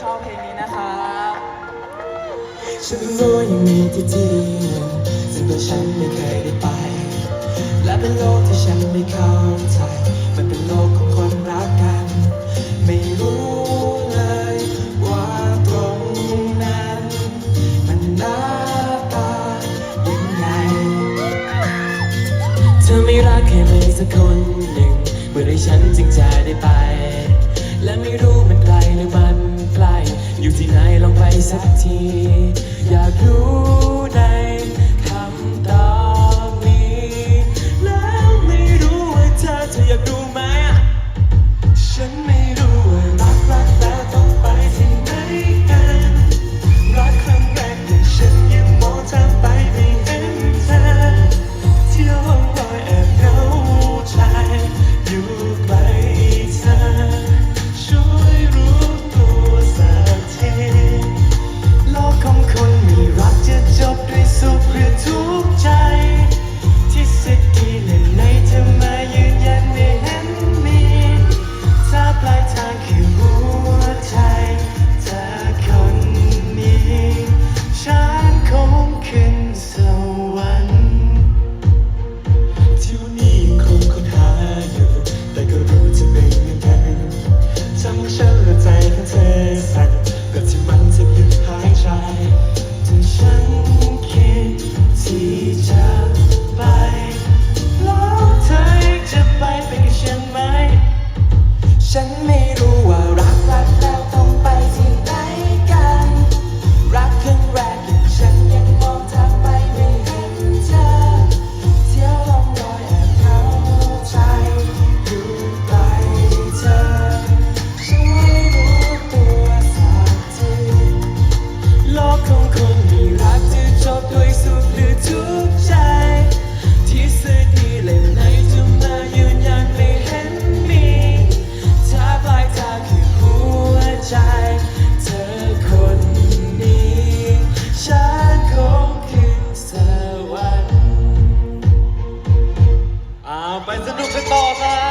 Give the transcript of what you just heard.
ชอบเพลงนี้นะครับฉันรู้ยังมีที่ที่หนึ่งซึ่งตัวฉันไม่เคยได้ไป และเป็นโลกที่ฉันไม่เข้าใจมันเป็นโลกของคนรักกัน ไม่รู้เลยว่าตรงนั้น มันหน้าตายังไงเธอไม่รักใครเลยสักคนหนึ่งเมื่อไรฉันจึงจะได้ไป สักที อยากรู้ใน ฉันไม่ ไปสนุกกันต่อครั